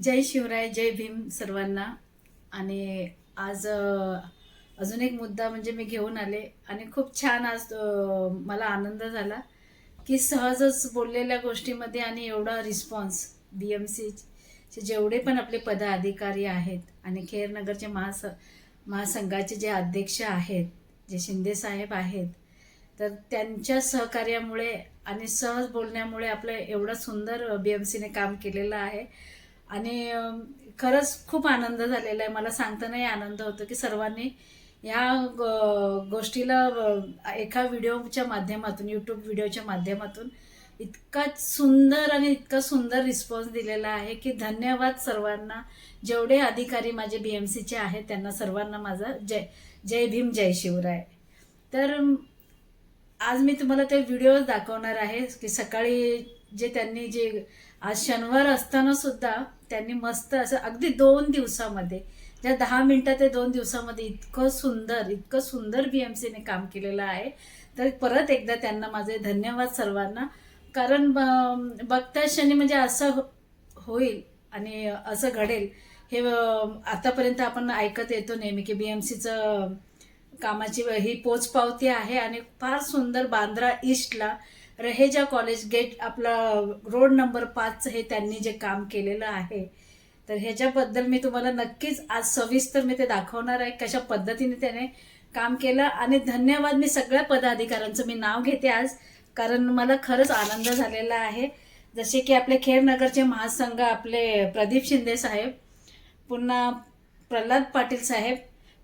जय शिवराय जय भीम सर्वांना. आणि आज अजून एक मुद्दा म्हणजे मी घेऊन आले आणि खूप छान आज मला आनंद झाला की सहजच बोललेल्या गोष्टीमध्ये आणि एवढा रिस्पॉन्स बी एम सीचे जेवढे पण आपले पदाधिकारी आहेत आणि खेरनगरचे महास महासंघाचे जे अध्यक्ष आहेत जे शिंदे साहेब आहेत तर त्यांच्या सहकार्यामुळे आणि सहज बोलण्यामुळे आपलं एवढं सुंदर बी एम सीने काम केलेलं आहे. आणि खरंच खूप आनंद झालेला आहे. मला सांगतानाही आनंद होतो की सर्वांनी ह्या ग- गोष्टीला एका व्हिडिओच्या माध्यमातून यूट्यूब व्हिडिओच्या माध्यमातून इतका सुंदर आणि इतका सुंदर रिस्पॉन्स दिलेला आहे की धन्यवाद सर्वांना. जेवढे अधिकारी माझे बी एम सीचे आहेत त्यांना सर्वांना माझा जय जय भीम जय शिवराय. तर आज मी तुम्हाला ते व्हिडिओ दाखवणार आहे की सकाळी जे त्यांनी जे आज शनिवार असताना सुद्धा त्यांनी मस्त असं अगदी दोन दिवसामध्ये ज्या दहा मिनटं ते दोन दिवसामध्ये इतकं सुंदर इतकं सुंदर बी एम सीने काम केलेलं आहे. तर परत एकदा त्यांना माझे धन्यवाद सर्वांना. कारण ब- बघता क्षणी म्हणजे असं हो- होईल आणि असं घडेल. हे आतापर्यंत आपण ऐकत येतो नेहमी की बी एम सीचं कामाची ही पोचपावती आहे आणि फार सुंदर बांद्रा ईस्टला रहेजा कॉलेज गेट आपला रोड नंबर पाच हे त्यांनी जे काम केलेलं आहे. तर ह्याच्याबद्दल मी तुम्हाला नक्कीच आज सविस्तर मी ते दाखवणार आहे कशा पद्धतीने त्याने काम केलं आणि धन्यवाद मी सगळ्या पदाधिकाऱ्यांचं. मी नाव घेते आज कारण मला खरंच आनंद झालेला आहे. जसे की आपले खेरनगरचे महासंघ आपले प्रदीप शिंदे साहेब पुन्हा प्रल्हाद पाटील साहेब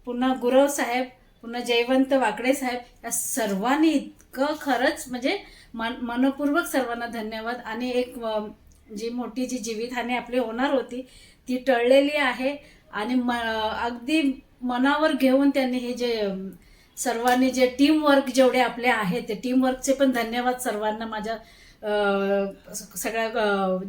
पुन्हा गुरव साहेब पुन्हा जयवंत वाकडे साहेब या सर्वांनी इतकं खरंच म्हणजे मन मनपूर्वक सर्वांना धन्यवाद. आणि एक जी मोठी जी जीवितहानी आपली होणार होती ती टळलेली आहे. आणि म अगदी मनावर घेऊन त्यांनी हे जे सर्वांनी जे टीमवर्क जेवढे आपले आहेत ते टीमवर्कचे पण धन्यवाद सर्वांना. माझ्या स- सगळ्या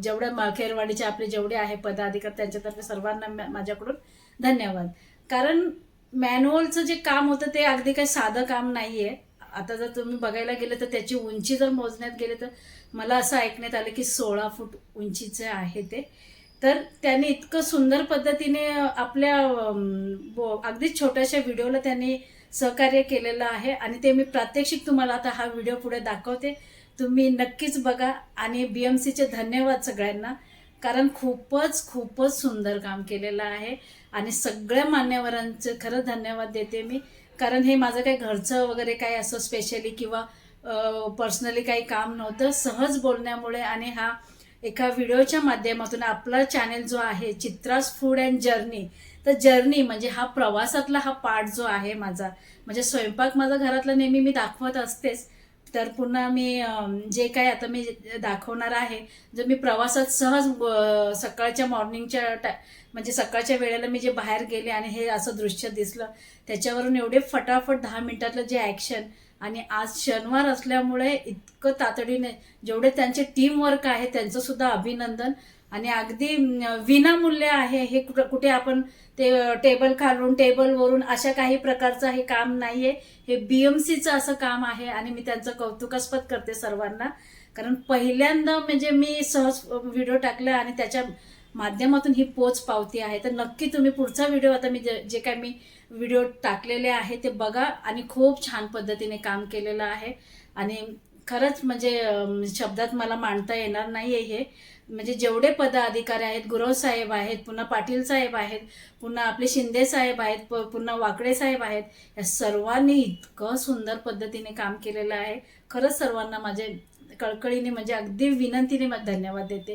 जेवढ्या मा- खेरवाडीचे आपले जेवढे आहे पदाधिकारी त्यांच्यातर्फे सर्वांना माझ्याकडून धन्यवाद. कारण मॅन्युअलचं जे काम होतं ते अगदी काही साधं काम नाही आहे आता जर तुम्ही बघायला गेलं तर त्याची उंची जर मोजण्यात गेले तर मला असं ऐकण्यात आलं की सोळा फूट उंचीचे आहे ते. तर त्यांनी इतकं सुंदर पद्धतीने आपल्या बो- अगदी छोट्याशा व्हिडिओला त्यांनी सहकार्य केलेलं आहे आणि ते मी प्रात्यक्षिक तुम्हाला आता हा व्हिडिओ पुढे दाखवते. तुम्ही नक्कीच बघा आणि बी एम सीचे धन्यवाद सगळ्यांना. कारण खूपच खूपच सुंदर काम केलेलं आहे. आणि सगळ्या मान्यवरांचं खरंच धन्यवाद देते मी. कारण हे माझं काही घरचं वगैरे काही असं स्पेशली किंवा पर्सनली काही काम नव्हतं. सहज बोलण्यामुळे आणि हा एका व्हिडिओच्या माध्यमातून आपला चॅनेल जो आहे चित्रास फूड अँड जर्नी तर जर्नी म्हणजे हा प्रवासातला हा पार्ट जो आहे माझा. म्हणजे स्वयंपाक माझा घरातला नेहमी मी दाखवत असतेच. तर पुन्हा मी जे काय आता मी दाखवणार आहे जर मी प्रवासात सहज सकाळच्या मॉर्निंगच्या टा म्हणजे सकाळच्या वेळेला मी जे बाहेर गेले आणि हे असं दृश्य दिसलं त्याच्यावरून एवढे फटाफट दहा मिनिटातलं जे ॲक्शन आणि आज शनिवार असल्यामुळे इतकं तातडीने जेवढे त्यांचे टीमवर्क आहे त्यांचंसुद्धा अभिनंदन. आणि अगदी विनामूल्य आहे हे कुठं कुठे आपण ते टेबल खालून टेबलवरून अशा काही प्रकारचं हे काम नाहीये. हे बीएमसीचं असं काम आहे आणि मी त्यांचं कौतुकास्पद करते सर्वांना. कारण पहिल्यांदा म्हणजे मी सहज व्हिडिओ टाकला आणि त्याच्या माध्यमातून ही पोच पावती आहे. तर नक्की तुम्ही पुढचा व्हिडिओ आता मी जे काय मी व्हिडिओ टाकलेले आहे ते बघा आणि खूप छान पद्धतीने काम केलेलं आहे. आणि खरंच म्हणजे शब्दात मला मांडता येणार नाही आहे हे. म्हणजे जेवढे पदाधिकारी आहेत गुरव साहेब आहेत पुन्हा पाटील साहेब आहेत पुन्हा आपले शिंदे साहेब आहेत प- पुन्हा वाकडे साहेब आहेत या सर्वांनी इतकं सुंदर पद्धतीने काम केलेलं आहे. खरंच सर्वांना माझे कळकळीने म्हणजे अगदी विनंतीने मग धन्यवाद देते.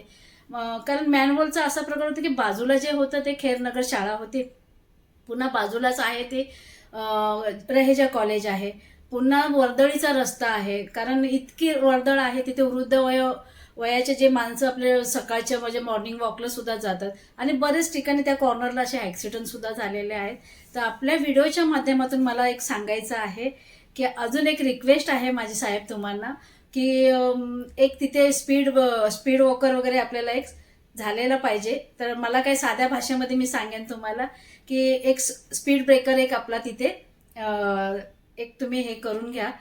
कारण मॅनवलचा असा प्रकार होता की बाजूला जे होतं ते खेरनगर शाळा होती. पुन्हा बाजूलाच आहे ते रहेजा कॉलेज आहे. पुन्हा वर्दळीचा रस्ता आहे. कारण इतकी वर्दळ आहे तिथे वृद्ध वय वयाचे जे माणसं आपले सकाळच्या म्हणजे मॉर्निंग वॉकला सुद्धा जातात. आणि बरेच ठिकाणी त्या कॉर्नरला असे ॲक्सिडेंट सुद्धा झालेले आहेत. तर आपल्या व्हिडिओच्या माध्यमातून मला एक सांगायचं आहे की अजून एक रिक्वेस्ट आहे माझी साहेब तुम्हाला की एक तिथे स्पीड स्पीड वॉकर वगैरे आपल्याला एक झालेला पाहिजे. तर मला काही साध्या भाषेमध्ये मी सांगेन तुम्हाला की एक स्पीड ब्रेकर एक आपला तिथे एक तुम्ही हे करून घ्या.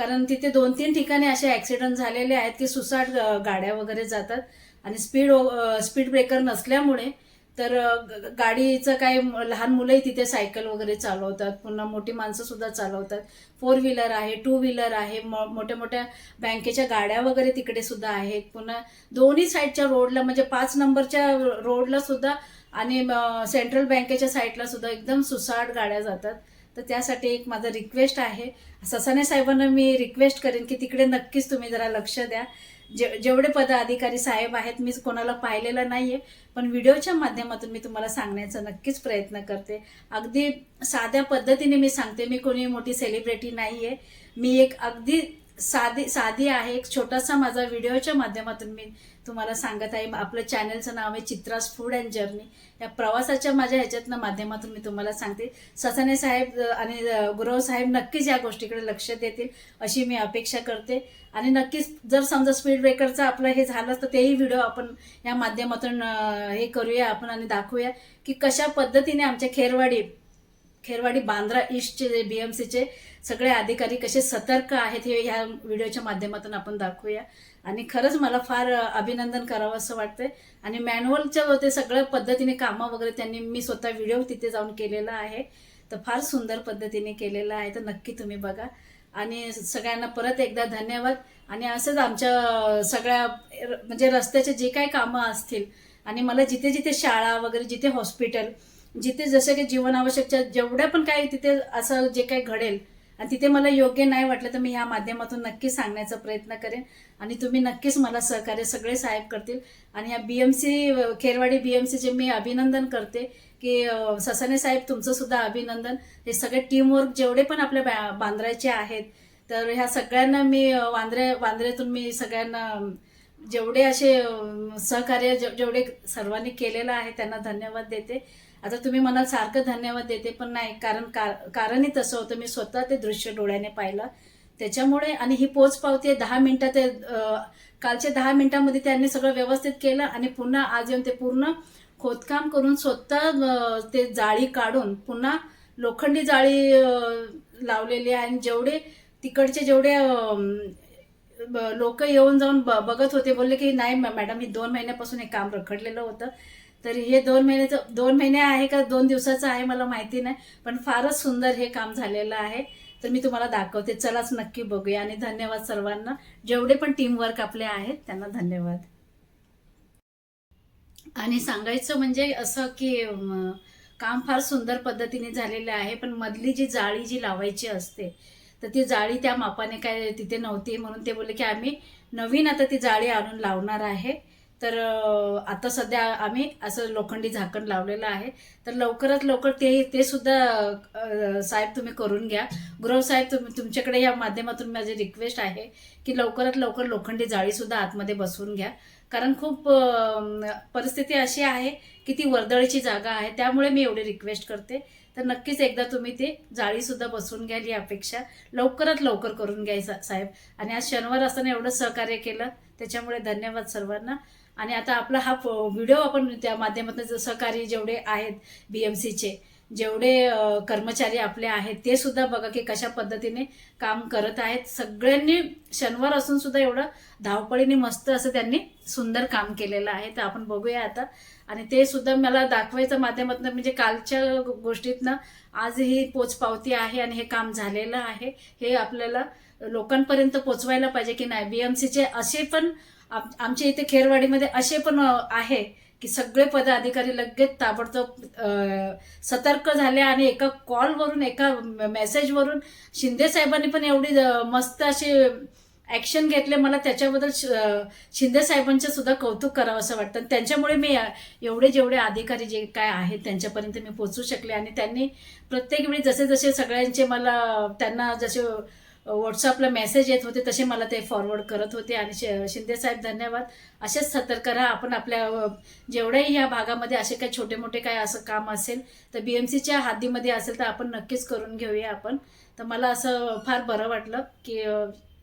कारण तिथे दोन तीन ठिकाणी असे ॲक्सिडेंट झालेले आहेत की सुसाट गाड्या वगैरे जातात. आणि स्पीड स्पीड ब्रेकर नसल्यामुळे तर ग- गाडीचं काही लहान मुलंही तिथे सायकल वगैरे चालवतात. पुन्हा मोठी माणसं सुद्धा चालवतात. फोर व्हीलर आहे टू व्हीलर आहे मोठ्या मोठ्या बँकेच्या गाड्या वगैरे तिकडे सुद्धा आहेत. पुन्हा दोन्ही साईडच्या रोडला म्हणजे पाच नंबरच्या रोडला सुद्धा आणि सेंट्रल बँकेच्या साईडला सुद्धा एकदम सुसाट गाड्या जातात. तर त्यासाठी एक माझं रिक्वेस्ट आहे. ससाने साहेबांना मी रिक्वेस्ट करेन की तिकडे नक्कीच तुम्ही जरा लक्ष द्या. जे जेवढे पदाधिकारी साहेब आहेत मी कोणाला पाहिलेलं नाही आहे पण व्हिडिओच्या माध्यमातून मी तुम्हाला सांगण्याचा नक्कीच प्रयत्न करते. अगदी साध्या पद्धतीने मी सांगते मी कोणी मोठी सेलिब्रिटी नाही आहे मी एक अगदी साधी साधी आहे एक छोटासा माझा व्हिडिओच्या माध्यमातून मी तुम्हाला सांगत आहे. आपलं चॅनलचं नाव आहे चित्रास फूड अँड जर्नी या प्रवासाच्या माझ्या ह्याच्यातनं माध्यमातून मी तुम्हाला सांगते. ससाने साहेब आणि गुरव साहेब नक्कीच या गोष्टीकडे लक्ष देतील अशी मी अपेक्षा करते. आणि नक्कीच जर समजा स्पीड ब्रेकरचं आपलं हे झालं तर तेही व्हिडिओ आपण या माध्यमातून हे करूया आपण आणि दाखवूया की कशा पद्धतीने आमच्या खेरवाडी खेरवाडी बांद्रा ईस्टचे जे बी एम सीचे सगळे अधिकारी कसे सतर्क आहेत हे ह्या व्हिडिओच्या माध्यमातून आपण दाखवूया. आणि खरंच मला फार अभिनंदन करावं असं वाटतंय. आणि मॅन्युअलच्या ते सगळ्या पद्धतीने कामं वगैरे त्यांनी मी स्वतः व्हिडिओ तिथे जाऊन केलेला आहे. तर फार सुंदर पद्धतीने केलेलं आहे तर नक्की तुम्ही बघा. आणि सगळ्यांना परत एकदा धन्यवाद. आणि असंच आमच्या सगळ्या म्हणजे रस्त्याचे जे काही कामं असतील आणि मला जिथे जिथे शाळा वगैरे जिथे हॉस्पिटल जिथे जसं की जीवनावश्यकच्या जेवढ्या पण काही तिथे असं जे काही घडेल आणि तिथे मला योग्य नाही वाटलं तर मी ह्या माध्यमातून नक्की सांगण्याचा प्रयत्न करेन. आणि तुम्ही नक्कीच मला सहकार्य सगळे साहेब करतील. आणि या B M C Kherwadi B M सीचे मी अभिनंदन करते की ससाने साहेब तुमचं सुद्धा अभिनंदन. हे सगळे टीमवर्क जेवढे पण आपल्या बा- बांद्राचे आहेत तर ह्या सगळ्यांना मी वांद्रे वांद्रेतून मी सगळ्यांना जेवढे असे सहकार्य जे- जेवढे सर्वांनी केलेलं आहे त्यांना धन्यवाद देते. आता तुम्ही मला सारखं धन्यवाद देते पण नाही कारण कार- कारणही तसं होतं. मी स्वतः ते दृश्य डोळ्याने पाहिलं. त्याच्यामुळे आणि ही पोच पावती दहा मिनिटात ते, कालच्या दहा मिनिटांमध्ये त्यांनी सगळं व्यवस्थित केलं आणि पुन्हा आज येऊन ते पूर्ण खोदकाम करून स्वतः ते जाळी काढून पुन्हा लोखंडी जाळी लावलेली आहे. आणि जेवढे तिकडचे जेवढे लोक येऊन जाऊन ब- बघत होते बोलले की नाही मॅडम ही दोन महिन्यापासून हे काम रखडलेलं होतं. तर हे दोन महिन्याचं दोन महिने आहे का दोन दिवसाचं आहे मला माहिती नाही पण फारच सुंदर हे काम झालेलं आहे. तर मी तुम्हाला दाखवते. चलाच नक्की बघूया आणि धन्यवाद सर्वांना. जेवढे पण टीमवर्क आपले आहेत त्यांना धन्यवाद. आणि सांगायचं म्हणजे असं की काम फार सुंदर पद्धतीने झालेलं आहे पण मधली जी जाळी जी लावायची असते तर ती जाळी त्या मापाने काय तिथे नव्हती म्हणून ते बोलले की आम्ही नवीन आता ती जाळी आणून लावणार आहे. तर आता सध्या आम्ही असं लोखंडी झाकण लावलेलं आहे. तर लवकरात लवकर ते ते सुद्धा साहेब तुम्ही करून घ्या. गुरव साहेब तुम्ही तुमच्याकडे या माध्यमातून माझी रिक्वेस्ट आहे की लवकरात लवकर लोखंडी जाळीसुद्धा आतमध्ये बसवून घ्या. कारण खूप परिस्थिती अशी आहे की ती वर्दळीची जागा आहे. त्यामुळे मी एवढी रिक्वेस्ट करते. तर नक्कीच एकदा तुम्ही ते जाळीसुद्धा बसवून घ्याल ही अपेक्षा. लवकरात लवकर करून घ्या सा- साहेब. आणि आज शनिवार असताना एवढं सहकार्य केलं. त्याच्यामुळे धन्यवाद सर्वांना. आणि आता आपला हा व्हिडिओ आपण त्या माध्यमातून जे सहकारी जेवढे आहेत बी एम सीचे जेवढे कर्मचारी आपले आहेत ते सुद्धा बघा की कशा पद्धतीने काम करत आहेत. सगळ्यांनी शनिवार असून सुद्धा एवढं धावपळीने मस्त असं त्यांनी सुंदर काम केलेलं आहे. तर आपण बघूया आता. आणि ते सुद्धा मला दाखवायचं माध्यमातून म्हणजे कालच्या गोष्टीतनं आज ही पोचपावती आहे आणि हे काम झालेलं आहे. हे आपल्याला लोकांपर्यंत पोचवायला पाहिजे की नाही? बी एम सीचे असे पण आमच्या इथे खेरवाडीमध्ये असे पण आहे की सगळे पदाधिकारी लगेच ताबडतोब सतर्क झाले आणि एका कॉलवरून एका मेसेजवरून शिंदे साहेबांनी पण एवढी मस्त अशी ॲक्शन घेतले. मला त्याच्याबद्दल श- शिंदे साहेबांचं सुद्धा कौतुक करावं असं वाटतं. आणि त्यांच्यामुळे मी एवढे जेवढे अधिकारी जे काय आहेत त्यांच्यापर्यंत मी पोचू शकले. आणि त्यांनी प्रत्येक वेळी जसे जसे सगळ्यांचे मला त्यांना जसे व्हॉट्सअपला मेसेज येत होते तसे मला ते फॉरवर्ड करत होते. आणि शिंदे साहेब धन्यवाद. असेच सतर्क राहा. आपण आपल्या जेवढ्याही या भागामध्ये असे काही छोटे मोठे काय असं काम असेल तर बी एम सीच्या हद्दीमध्ये असेल तर आपण नक्कीच करून घेऊया आपण. तर मला असं फार बरं वाटलं की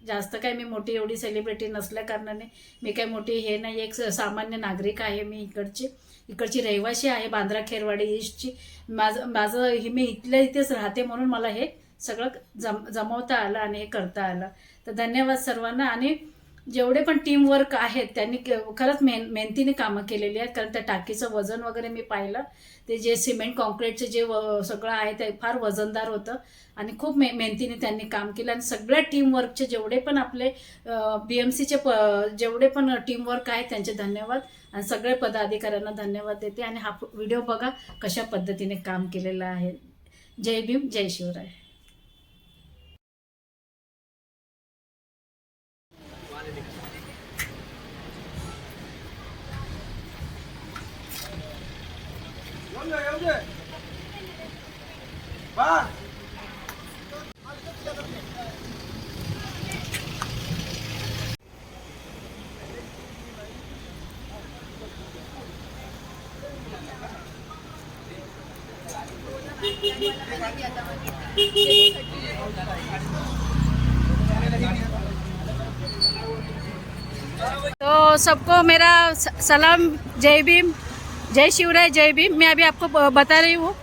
जास्त काय मी मोठी एवढी सेलिब्रिटी नसल्या कारणाने मी काय मोठी हे नाही एक सामान्य नागरिक आहे मी इकडची. इकडची रहिवाशी आहे बांद्रा खेरवाडी ईस्टची माझं माझं हे मी इथल्या इथेच राहते म्हणून मला हे सगळं जम जमवता आलं आणि हे करता आलं. तर धन्यवाद सर्वांना. आणि जेवढे पण टीमवर्क आहेत त्यांनी के- खरंच मेहन मेहनतीने कामं केलेली आहेत. कारण त्या टाकीचं वजन वगैरे मी पाहिलं. ते जे सिमेंट कॉन्क्रीटचं जे व- सगळं आहे ते फार वजनदार होतं. आणि खूप मे मेहनतीने त्यांनी काम केलं. आणि सगळ्या टीमवर्कचे जेवढे पण आपले बी एम सीचे प जेवढे पण टीमवर्क आहे आहेत त्यांचे धन्यवाद. आणि सगळे पदाधिकाऱ्यांना धन्यवाद देते. आणि हा व्हिडिओ बघा कशा पद्धतीने काम केलेलं आहे. जय भीम जय शिवराय. तो सबको मेरा स- सलाम जय भीम। जय शिवराय जय भीम। मैं अभी आपको बता रही हूँ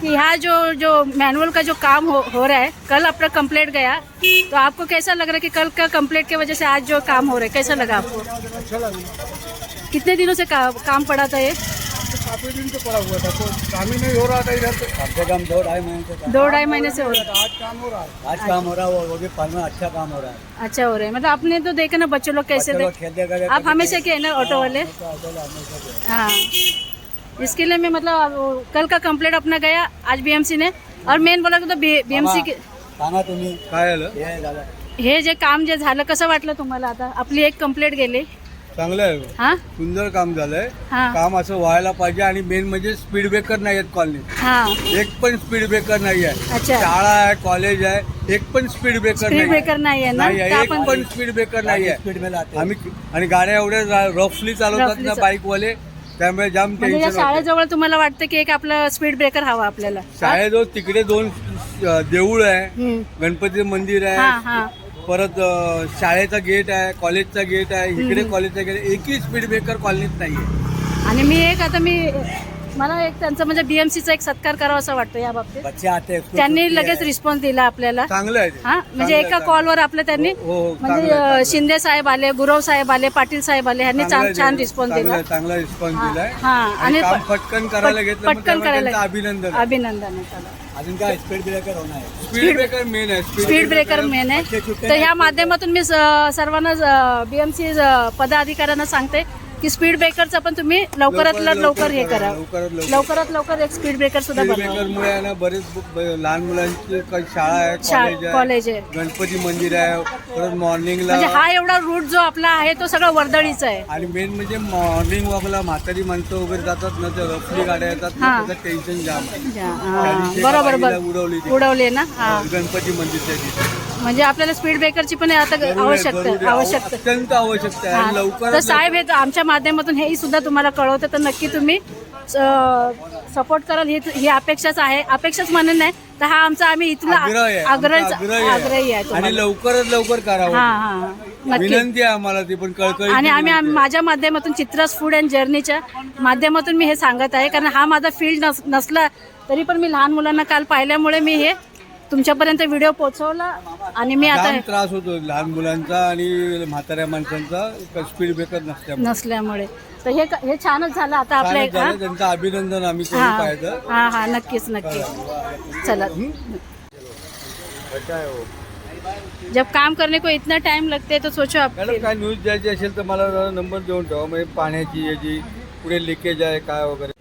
कि यहाँ जो जो मैनुअल का जो काम हो, हो रहा है कल अपना कंप्लेंट गया। तो आपको कैसा लग रहा है कि कल का कम्प्लेट की वजह से आज जो काम हो रहा है कैसा लगा आपको? अच्छा लगा। कितने दिनों से का, काम पड़ा था ये? तो काफ़ी दिन से पड़ा हुआ था तो काम ही नहीं हो रहा था इधर तो कम से कम दो ढाई महीने से काम- दो ढाई महीने से हो रहा है आज काम हो रहा है। आज काम हो रहा है वो भी फल में अच्छा काम हो रहा है। अच्छा हो रहा है। मतलब आपने तो देखा ना बच्चों लोग कैसे थे खेलते आप हमेशा के ना ऑटो वाले? के। हाँ। इसके लिए मैं मतलब कल का कंप्लीट अपना गया आज बीएमसी ने। और मेन बोला तो बीएमसी के तुम्ही काय हे हे जे काम जे झालं कसं वाटलं तुम्हाला आता? आपली एक कंप्लेंट गेली. चांगलं आहे. हा? सुंदर काम झालंय. हा. काम असं व्हायला पाहिजे आणि मेन म्हणजे स्पीड ब्रेकर नाही आहेत कॉलनीत हा. एक पण स्पीड ब्रेकर नाही आहे. अच्छा. शाळा आहे कॉलेज आहे एक पण स्पीड ब्रेकर स्पीड ब्रेकर नाही आहे ना? नाही एक पण स्पीड ब्रेकर नाही आहे. स्पीड में लाते आम्ही आणि गाड्या एवढ्या रफली चालवतात Roughly ना चा- बाईकवाले त्यामुळे जाम म्हणजे या टेन्शन होतं शाळेजवळ तुम्हाला वाटतं की एक आपलं स्पीड ब्रेकर हवा आपल्याला? शाळेजवळ तिकडे दोन अ, देऊळ आहे. हम्म. गणपती मंदिर हा आहे हा. परत शाळेचा गेट आहे कॉलेजचा गेट आहे इकडे कॉलेजचा गेट आहे. एकही स्पीड ब्रेकर कॉलनीत नाहीये आणि मी एक आता मी मला एक त्यांचं म्हणजे बीएमसीचा एक सत्कार करावा असं वाटतं या बाबतीत बच्चे आते हैं, स्कूल त्यांनी लगेच है। रिस्पॉन्स दिला आपल्याला चांगलं आहे ते. हा म्हणजे आहे, एका चांगलं कॉलवर आपलं त्यांनी आहे. हो हो म्हणजे चांगलं आहे, अं, चांगलं शिंदे साहेब आले गुरव साहेब आले पाटील साहेब आले ह्यांनी. छान छान रिस्पॉन्स चांगलं दिला आहे, चांगला रिस्पॉन्स हा, दिलाय हा, आणि आणि काम प- पटकन करायला पट- घेतलं मग पटकन त्यामुळे करायला त्यांचं अभिनंदन अभिनंदन आहे त्याला. अजून काय? स्पीड ब्रेकर होणार. आहे स्पीड ब्रेकर मेन आहे. स्पीड ब्रेकर मेन आहे. तर ह्या. माध्यमातून मी स- सर्वांना बीएमसी पदाधिकाऱ्यांना सांगते. की स्पीड ब्रेकरचा पण तुम्ही लवकरात लवकर हे करा. करा, लवकरात लवकर. लवकरात लवकर एक स्पीड ब्रेकर सुद्धा बनवा. ब्रेकर मुळे आहे ना बरेच लहान मुलांची काही शाळा आहे कॉलेज आहे कॉलेज आहे. गणपती मंदिर आहे परत मॉर्निंगला म्हणजे हा एवढा रूट जो आपला आहे तो सगळा वर्दळीचा आहे. आणि मेन म्हणजे मॉर्निंग वॉकला म्हातारी माणसं वगैरे जातात ना तर रफली गाड्या येतात ना हा. त्याचं टेन्शन जाम आहे ज्या- त्या दिवशी बरोबर एका बर बाईला उडवली ती. उडवले ना? हा. गणपती मंदिरच्या तिथे म्हणजे आपल्याला स्पीड ब्रेकरची पण आता आवश्यकता. आवश्यकता अत्यंत आवश्यकता आहे. हा. तर साहेब हे आमच्या माध्यमातून हेही सुद्धा तुम्हाला कळवतं. तर नक्की तुम्ही सपोर्ट कराल. ही ही अपेक्षाच आहे. अपेक्षाच म्हणून नाही. तर हा आमचा आम्ही इथला आग्रह आहे आग्रह आमचा आग्रह आहे. आग्रही आहे आणि तुम्हाला. लवकरात लवकर हा करावं हा. नक्की. विनंती आहे आम्हाला ती पण कळकळी आणि आम्ही आम- माझ्या माध्यमातून चित्रास फूड अँड जर्नीच्या माध्यमातून मी हे सांगत आहे. कारण हा माझा फील्ड नस नसला तरी पण मी लहान मुलांना काल पाहिल्यामुळे मी हे तुमच्यापर्यंत व्हिडिओ पोहोचवला आणि मी आता त्रास होतो लहान मुलांचा आणि म्हाताऱ्या माणसांचा स्पीड ब्रेकर नसल्यामुळे. नसल्यामुळे. तर हे हे छानच झालं आता आपल्या. त्यांचं अभिनंदन आम्ही हा पाहिजे हा हा नक्कीच नक्की चला. जब काम करने को इतना टाइम लगते है तो सोचो आप मॅडम काय न्यूज द्यायची असेल तर मला जरा नंबर देऊन ठेवा. म्हणजे पाण्याची याची पुढे लिकेज आहे काय वगैरे.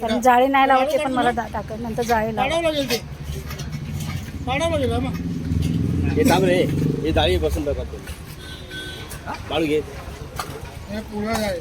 कारण जाळी नाही लावायची पण मला टाकत नंतर जाळी लावा. काढावं लागेल ते. काढावं लागेल हा मग. हे थांब रे हे डाळी बसून बघा तू बाळू घे. हे पुढं आहे